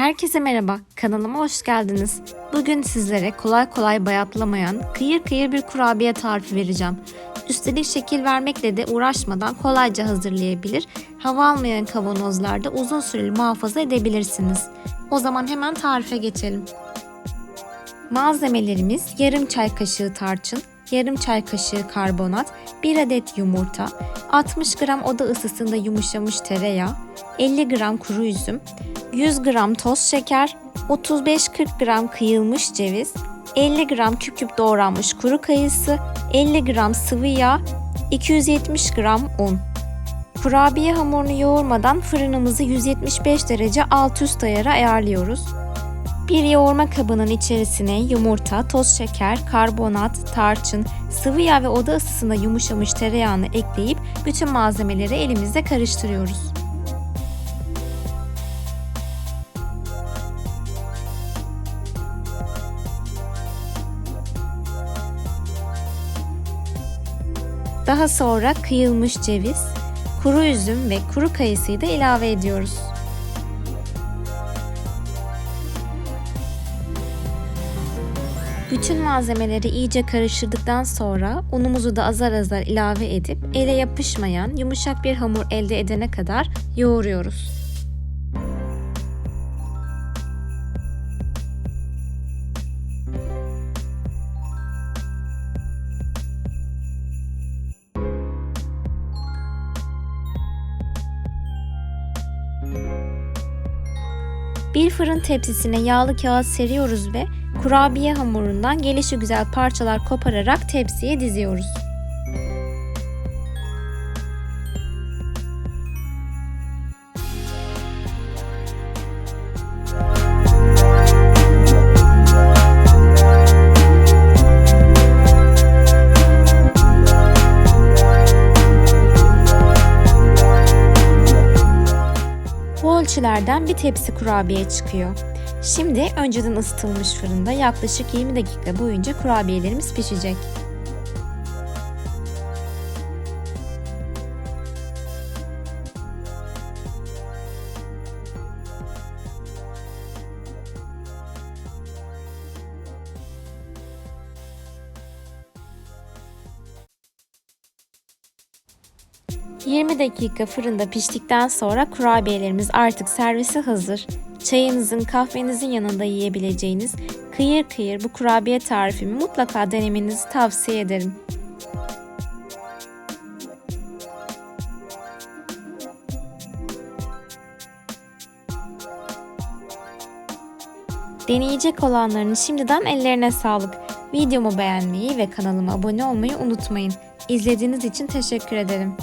Herkese merhaba, kanalıma hoş geldiniz. Bugün sizlere kolay kolay bayatlamayan, kıyır kıyır bir kurabiye tarifi vereceğim. Üstelik şekil vermekle de uğraşmadan kolayca hazırlayabilir, hava almayan kavanozlarda uzun süreli muhafaza edebilirsiniz. O zaman hemen tarife geçelim. Malzemelerimiz yarım çay kaşığı tarçın, yarım çay kaşığı karbonat, 1 adet yumurta, 60 gram oda ısısında yumuşamış tereyağı, 50 gram kuru üzüm, 100 gram toz şeker, 35-40 gram kıyılmış ceviz, 50 gram küp küp doğranmış kuru kayısı, 50 gram sıvı yağ, 270 gram un. Kurabiye hamurunu yoğurmadan fırınımızı 175 derece alt üst ayara ayarlıyoruz. Bir yoğurma kabının içerisine yumurta, toz şeker, karbonat, tarçın, sıvı yağ ve oda ısısında yumuşamış tereyağını ekleyip bütün malzemeleri elimizde karıştırıyoruz. Daha sonra kıyılmış ceviz, kuru üzüm ve kuru kayısıyı da ilave ediyoruz. Bütün malzemeleri iyice karıştırdıktan sonra unumuzu da azar azar ilave edip ele yapışmayan yumuşak bir hamur elde edene kadar yoğuruyoruz. Bir fırın tepsisine yağlı kağıt seriyoruz ve kurabiye hamurundan gelişi güzel parçalar kopararak tepsiye diziyoruz. Bu ölçülerden bir tepsi kurabiye çıkıyor. Şimdi önceden ısıtılmış fırında yaklaşık 20 dakika boyunca kurabiyelerimiz pişecek. ...20 dakika fırında piştikten sonra kurabiyelerimiz artık servise hazır. Çayınızın, kahvenizin yanında yiyebileceğiniz kıyır kıyır bu kurabiye tarifimi mutlaka denemenizi tavsiye ederim. Deneyecek olanların şimdiden ellerine sağlık. Videomu beğenmeyi ve kanalıma abone olmayı unutmayın. İzlediğiniz için teşekkür ederim.